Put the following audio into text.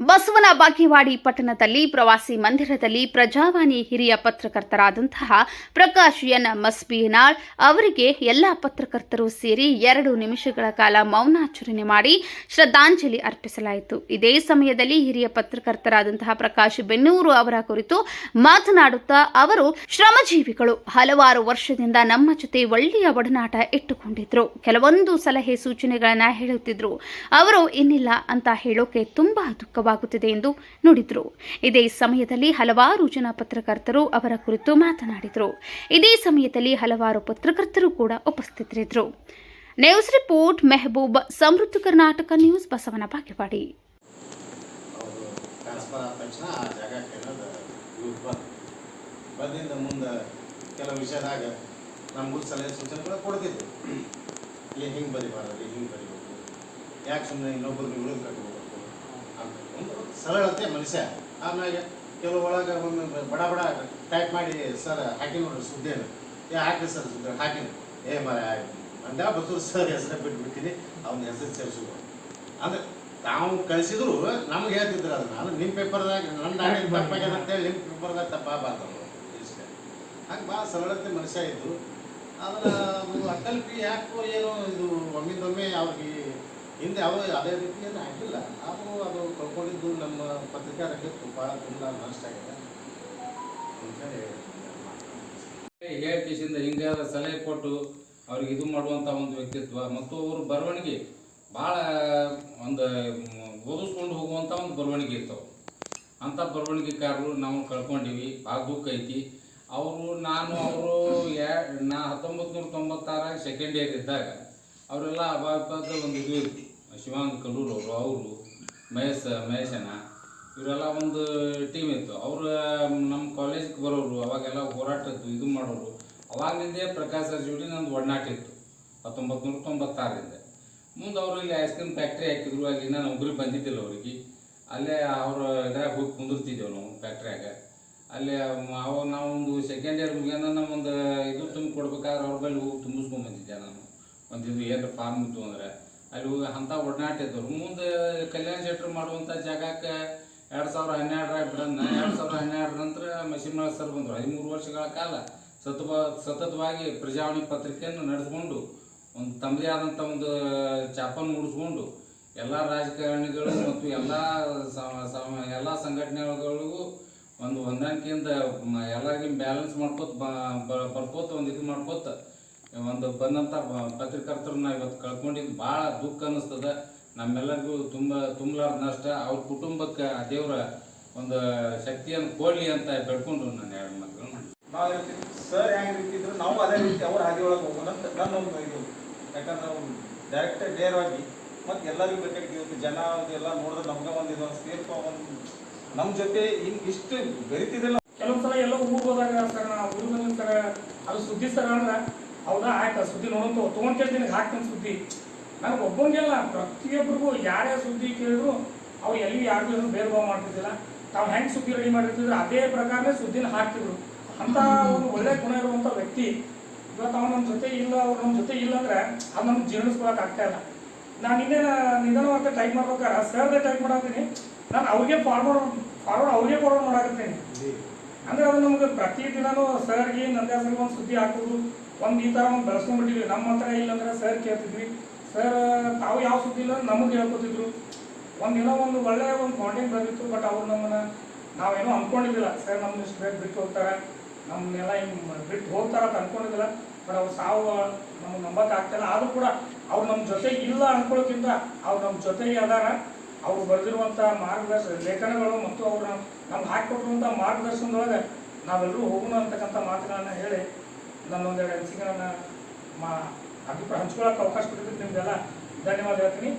ಬಸವನ ಬಾಗೇವಾಡಿ ಪಟ್ಟಣದಲ್ಲಿ ಪ್ರವಾಸಿ ಮಂದಿರದಲ್ಲಿ ಪ್ರಜಾವಾಣಿ ಹಿರಿಯ ಪತ್ರಕರ್ತರಾದಂತಹ ಪ್ರಕಾಶ್ ಎನ್ ಮಸ್ಬಿನಾಳ್ ಅವರಿಗೆ ಎಲ್ಲ ಪತ್ರಕರ್ತರು ಸೇರಿ ಎರಡು ನಿಮಿಷಗಳ ಕಾಲ ಮೌನಾಚರಣೆ ಮಾಡಿ ಶ್ರದ್ಧಾಂಜಲಿ ಅರ್ಪಿಸಲಾಯಿತು. ಇದೇ ಸಮಯದಲ್ಲಿ ಹಿರಿಯ ಪತ್ರಕರ್ತರಾದಂತಹ ಪ್ರಕಾಶ್ ಬೆನ್ನೂರು ಅವರ ಕುರಿತು ಮಾತನಾಡುತ್ತಾ ಅವರು, ಶ್ರಮಜೀವಿಗಳು ಹಲವಾರು ವರ್ಷದಿಂದ ನಮ್ಮ ಜೊತೆ ಒಳ್ಳೆಯ ಒಡನಾಟ ಇಟ್ಟುಕೊಂಡಿದ್ರು. ಕೆಲವೊಂದು ಸಲಹೆ ಸೂಚನೆಗಳನ್ನ ಹೇಳುತ್ತಿದ್ರು. ಅವರು, ಇನ್ನಿಲ್ಲ ಅಂತ ಹೇಳೋಕೆ ತುಂಬಾ ದುಃಖವಾಗುತ್ತಿದೆ ಎಂದು ನುಡಿದ್ರು. ಇದೇ ಸಮಯದಲ್ಲಿ ಹಲವಾರು ಜನ ಪತ್ರಕರ್ತರು ಅವರ ಕುರಿತು ಮಾತನಾಡಿದರು. ಇದೇ ಸಮಯದಲ್ಲಿ ಹಲವಾರು ಪತ್ರಕರ್ತರು ಕೂಡ ಉಪಸ್ಥಿತರಿದ್ದರು. ನ್ಯೂಸ್ ರಿಪೋರ್ಟ್ ಮೆಹಬೂಬ್, ಸಮೃದ್ಧ ಕರ್ನಾಟಕ ನ್ಯೂಸ್, ಬಸವನ ಬಾಗೇವಾಡಿ. ಬಂದಿಂದ ಮುಂದೆ ಕೆಲವು ವಿಷಯದಾಗ ನಮಗೂ ಸಲಹೆ ಸೂಚನೆಗಳು ಕೊಡ್ತಿದ್ರು. ಇಲ್ಲಿ ಹಿಂಗೆ ಬರಿಬಾರ್ದು ಹಿಂಗೆ ಬರಿಬೇಕು. ಯಾಕೆ ಸುಮ್ಮನೆ ಇನ್ನೊಬ್ಬರು ಅಂತ ಒಂದು ಸರಳತೆ ಮನುಷ್ಯ? ಆಮೇಲೆ ಕೆಲವು ಒಳಗೆ ಒಮ್ಮೆ ಬಡ ಬಡ ಟೈಪ್ ಮಾಡಿ ಸರ್ ಹಾಕಿ ನೋಡ್ರಿ ಸುದ್ದಿಯನ್ನು ಏ ಹಾಕಿ ಸರ್ ಸುದ್ದಿ ಹಾಕಿ ಏ ಮರ ಅಂದ ಬಸೂರು ಸರ್ ಹೆಸರೇ ಬಿಟ್ಬಿಡ್ತೀನಿ. ಅವ್ನ ಹೆಸರು ಸೇರಿಸಿದ್ರು ಅಂದ್ರೆ ತಾವು ಕಳಿಸಿದ್ರು ನಮ್ಗೆ ಹೇಳ್ತಿದ್ರು ಅದನ್ನ. ನಾನು ನಿಮ್ಮ ಪೇಪರ್ದಾಗ ನನ್ನ ದಾರಿ ತಪ್ಪಾಗ್ಯದ ಅಂತೇಳಿ ನಿಮ್ಮ ಪೇಪರ್ದಾಗ ತಪ್ಪಾಗಬಾರ್ದು ಇಷ್ಟೇ. ಹಂಗೆ ಭಾಳ ಸರಳತೆ ಮನುಷ್ಯ ಇದ್ದು ಆದ್ರೆ ಅಟಲ್ ಅಕಲ್ಪಿ ಯಾಕೋ ಏನೋ ಇದು ಒಮ್ಮಿಂದೊಮ್ಮೆ ಅವ್ರಿಗೆ ಹಿಂದೆ ಅವರು ಅದೇ ರೀತಿ ಏನು ಆಗಿಲ್ಲ. ಆದರೂ ಅದು ಕಳ್ಕೊಂಡಿದ್ದು ನಮ್ಮ ಪತ್ರಿಕಾ ರಂಗಕ್ಕೆ ಭಾಳ ತುಂಬ ನಷ್ಟ ಆಗಿದೆ ಅಂತೇಳಿ ಹಿಂಗೆ ಸಲಹೆ ಕೊಟ್ಟು ಅವ್ರಿಗೆ ಇದು ಮಾಡುವಂಥ ಒಂದು ವ್ಯಕ್ತಿತ್ವ ಮತ್ತು ಅವರು ಬರವಣಿಗೆ ಭಾಳ ಒಂದು ಓದಿಸ್ಕೊಂಡು ಹೋಗುವಂಥ ಒಂದು ಬರವಣಿಗೆ ಇರ್ತವೆ. ಅಂಥ ಬರವಣಿಗೆಕಾರರು ನಾವು ಕಳ್ಕೊಂಡಿವಿ ಭಾಳ ದುಃಖ ಐತಿ. ಅವರು, ನಾನು, ಅವರು ಯಾ, ನಾ ಹತ್ತೊಂಬತ್ತು ನೂರ ತೊಂಬತ್ತಾರಾಗ ಸೆಕೆಂಡ್ ಇಯರ್ ಇದ್ದಾಗ, ಅವರೆಲ್ಲ ಅಭಾವಿಪದ ಒಂದು ಇದು ಇತ್ತು. ಶಿವಾನಂದ ಕಲ್ಲೂರು ಅವರು ಅವರು ಮಹೇಶ್, ಮಹೇಶನ, ಇವರೆಲ್ಲ ಒಂದು ಟೀಮ್ ಇತ್ತು. ಅವರು, ನಮ್ಮ ಕಾಲೇಜ್ಗೆ ಬರೋರು, ಅವಾಗೆಲ್ಲ ಹೋರಾಟ ಇತ್ತು, ಇದು ಮಾಡೋರು. ಅವಾಗಿಂದೇ ಪ್ರಕಾಶ್ ಜೋಡಿ ನಂದು ಒಡನಾಟ ಇತ್ತು ಹತ್ತೊಂಬತ್ತು ನೂರ ತೊಂಬತ್ತಾರರಿಂದ. ಮುಂದೆ ಅವರು ಇಲ್ಲಿ ಐಸ್ ಕ್ರೀಮ್ ಫ್ಯಾಕ್ಟ್ರಿ ಹಾಕಿದ್ರು ಅಲ್ಲಿ ನಾನು ಒಬ್ಬರಿಗೆ ಬಂದಿದ್ದಿಲ್ಲ ಅವ್ರಿಗೆ. ಅಲ್ಲೇ ಅವ್ರ ಇದ್ರಾಗ ಹೋಗಿ ಕುಂದಿರ್ತಿದ್ದೇವೆ ನಾವು ಫ್ಯಾಕ್ಟ್ರಿಯಾಗ ಅಲ್ಲಿ ಅವಾಗ ಒಂದು ಸೆಕೆಂಡ್ ಇಯರ್ ಮುಗಿಯೋಣ ನಮ್ಮೊಂದು ಇದು ತುಂಬ ಕೊಡ್ಬೇಕಾದ್ರೆ ಅವ್ರ ಬಳಿ ಹೋಗಿ ತುಂಬಿಸ್ಕೊಂಡ್ ಬಂದಿದ್ದೆ ನಾನು. ಒಂದು ಇದು ಏನು ಫಾರ್ಮ್ ಇತ್ತು ಅಂದ್ರೆ. ಅಲ್ಲಿ ಅಂಥ ಒಡನಾಟ ಇದ್ದವ್ರು ಮುಂದೆ ಕಲ್ಯಾಣ ಶೆಟ್ರು ಮಾಡುವಂಥ ಜಾಗಕ್ಕೆ ಎರಡು ಸಾವಿರ ಹನ್ನೆರಡರಾಗ ಬಿಡನ್ನ ಎರಡು ಸಾವಿರ ಹನ್ನೆರಡರ ನಂತರ ಮಸಿಮಳ ಸರ್ ಬಂದರು. ಹದಿಮೂರು ವರ್ಷಗಳ ಕಾಲ ಸತತ ಸತತವಾಗಿ ಪ್ರಜಾವಾಣಿ ಪತ್ರಿಕೆಯನ್ನು ನಡೆಸ್ಕೊಂಡು ಒಂದು ತಮ್ಮದೇ ಆದಂಥ ಒಂದು ಚಾಪನ್ನು ಮೂಡಿಸ್ಕೊಂಡು ಎಲ್ಲ ರಾಜಕಾರಣಿಗಳು ಮತ್ತು ಎಲ್ಲ ಎಲ್ಲ ಸಂಘಟನೆಗಳಿಗೂ ಒಂದು ಹೊಂದಾಣಿಕೆಯಿಂದ ಎಲ್ಲರಿಗೂ ಬ್ಯಾಲೆನ್ಸ್ ಮಾಡ್ಕೋತ ಬರ್ಕೋತ, ಒಂದು ಇದು ಮಾಡ್ಕೋತ ಒಂದು ಬಂದಂಥ ಪತ್ರಕರ್ತರನ್ನ ಇವತ್ತು ಕಳ್ಕೊಂಡಿದ್ದು ಭಾಳ ದುಃಖ ಅನ್ನಿಸ್ತದ. ನಮ್ಮೆಲ್ಲರಿಗೂ ತುಂಬ ತುಂಬಲಾರ್ದ ನಷ್ಟ. ಅವ್ರ ಕುಟುಂಬಕ್ಕೆ ಆ ದೇವರ ಒಂದು ಶಕ್ತಿಯನ್ನು ಕೊಡಲಿ ಅಂತ ಬೆಳ್ಕೊಂಡು ನಾನು ಎರಡು ಮಕ್ಕಳು ನಾವು ಸರ್ ಹೆಂಗ್ ರೀತಿ ಇದ್ರು ನಾವು ಅದೇ ರೀತಿ ಅವ್ರ ಹಾದಿ ಒಳಗೆ ಹೋಗೋಣ ಅಂತ ನನ್ನ ಒಂದು ಇದು. ಯಾಕಂದ್ರೆ ನಾವು ಡೈರೆಕ್ಟ್ ನೇರವಾಗಿ ಮತ್ತೆ ಎಲ್ಲರಿಗೂ ಬೇಕಾಗಿ ಇವತ್ತು ಜನ ಎಲ್ಲ ನೋಡಿದ್ರೆ ನಮ್ಗೆ ಒಂದು ಇದು ಸೇಫ್ ಒಂದು ನಮ್ಮ ಜೊತೆ ಹಿಂಗ್ ಇಷ್ಟು ಬೆರಿತಿದಿಲ್ಲ ಕೆಲವೊಂದ್ಸಲ ಎಲ್ಲ ಊರಿಗೆ ಹೋದಾಗ ಸರ್ ಊರಿಗೆ ಸರ್ ಅದು ಸುದ್ದಿ ಸರ್ ಅಂದ್ರೆ ಹೌದಾ ಆಯ್ತಾ ಸುದ್ದಿ ನೋಡೋದು ತೊಗೊಂಡ್ ಕೇಳ್ತೀನಿ ಹಾಕ್ತೀನಿ ಸುದ್ದಿ. ನನಗೆ ಒಬ್ಬಂಗೆಲ್ಲ ಪ್ರತಿಯೊಬ್ಬರಿಗೂ ಯಾರೇ ಸುದ್ದಿ ಕೇಳಿದ್ರು ಅವು ಎಲ್ಲಿ ಯಾರಿಗೂ ಏನು ಬೇರ್ಭಾವ ಭಾವ ಮಾಡ್ತಿದ್ದಿಲ್ಲ. ತಾವು ಹೆಂಗೆ ಸುದ್ದಿ ರೆಡಿ ಮಾಡಿರ್ತಿದ್ರು ಅದೇ ಪ್ರಕಾರನೇ ಸುದ್ದಿನ ಹಾಕ್ತಿದ್ರು ಅಂತ ಒಂದು ಒಳ್ಳೆ ಗುಣ ಇರುವಂಥ ವ್ಯಕ್ತಿ ಇವತ್ತು ಅವ್ನು ನಮ್ಮ ಜೊತೆ ಇಲ್ಲ ಅವ್ರು ನಮ್ಮ ಜೊತೆ ಇಲ್ಲ ಅಂದ್ರೆ ಅದು ನಮ್ಗೆ ಜೀರ್ಣಿಸ್ಕೊಳಕ್ ಆಗ್ತಾ ಇಲ್ಲ. ನಾನು ನಿನ್ನೆ ನಿಧಾನವಾಗಿ ಟೈಪ್ ಮಾಡ್ಬೇಕಾರ ಸರ್ದೇ ಟೈಪ್ ಮಾಡತ್ತೀನಿ ನಾನು ಅವ್ರಿಗೆ ಫಾರ್ವರ್ಡ್ ಫಾರ್ವರ್ಡ್ ಅವ್ರಿಗೆ ಫಾರ್ವರ್ಡ್ ಮಾಡಾಕತ್ತೀನಿ. ಅಂದ್ರೆ ಅದು ನಮ್ಗೆ ಪ್ರತಿ ದಿನಾನು ಸರ್ಗೆ ನಂದೇ ಸರ್ಗೆ ಒಂದು ಸುದ್ದಿ ಹಾಕೋದು ಒಂದು ಈ ಥರ ಒಂದು ಬೆಳೆಸ್ಕೊಂಡ್ಬಿಟ್ಟಿದ್ವಿ. ನಮ್ಮ ಹತ್ರ ಇಲ್ಲ ಅಂದ್ರೆ ಸರ್ ಕೇಳ್ತಿದ್ವಿ. ಸರ್ ತಾವು ಯಾವ ಸುದ್ದಿ ಇಲ್ಲ ನಮಗೆ ಹೇಳ್ಕೊತಿದ್ರು. ಒಂದಿನ ಒಂದು ಒಳ್ಳೆಯ ಒಂದು ಕಾಂಟೆಂಟ್ ಬಂದಿತ್ತು ಬಟ್ ಅವ್ರು ನಮ್ಮನ್ನ ನಾವೇನೋ ಅಂದ್ಕೊಂಡಿದ್ದಿಲ್ಲ ಸರ್ ನಮ್ಮ ಇಷ್ಟು ಬೇಗ ಬಿಟ್ಟು ಹೋಗ್ತಾರೆ. ನಮ್ಮನ್ನೆಲ್ಲ ಹಿಂಗೆ ಬಿಟ್ಟು ಹೋಗ್ತಾರೆ ಅಂತ ಅಂದ್ಕೊಂಡಿದ್ದಿಲ್ಲ ಬಟ್ ಅವ್ರು ಸಾವು, ನಮ್ಗೆ ನಂಬಕ್ಕೆ ಆದ್ರೂ ಕೂಡ ಅವ್ರು ನಮ್ಮ ಜೊತೆ ಇಲ್ಲ ಅನ್ಕೊಳ್ಳೋಕ್ಕಿಂತ ಅವ್ರು ನಮ್ಮ ಜೊತೆಗೆ ಅದಾರ. ಅವ್ರು ಬರೆದಿರುವಂಥ ಮಾರ್ಗದರ್ಶನ ಲೇಖನಗಳು ಮತ್ತು ಅವ್ರು ನಮ್ಗೆ ಹಾಕಿಕೊಟ್ಟಿರುವಂಥ ಮಾರ್ಗದರ್ಶನದೊಳಗೆ ನಾವೆಲ್ಲರೂ ಹೋಗೋಣ ಅಂತಕ್ಕಂಥ ಮಾತುಗಳನ್ನು ಹೇಳಿ ನನ್ನೊಂದೆರಡು ಅನಿಸಿಕೆಗಳನ್ನ ಮಾ ಅಭಿಪ್ರಾಯ ಹಂಚ್ಕೊಳ್ಳೋಕೆ ಅವಕಾಶ ಕೊಟ್ಟಿದ್ದಕ್ಕೆ ನಿಮಗೆಲ್ಲ ಧನ್ಯವಾದ ಹೇಳ್ತೀನಿ.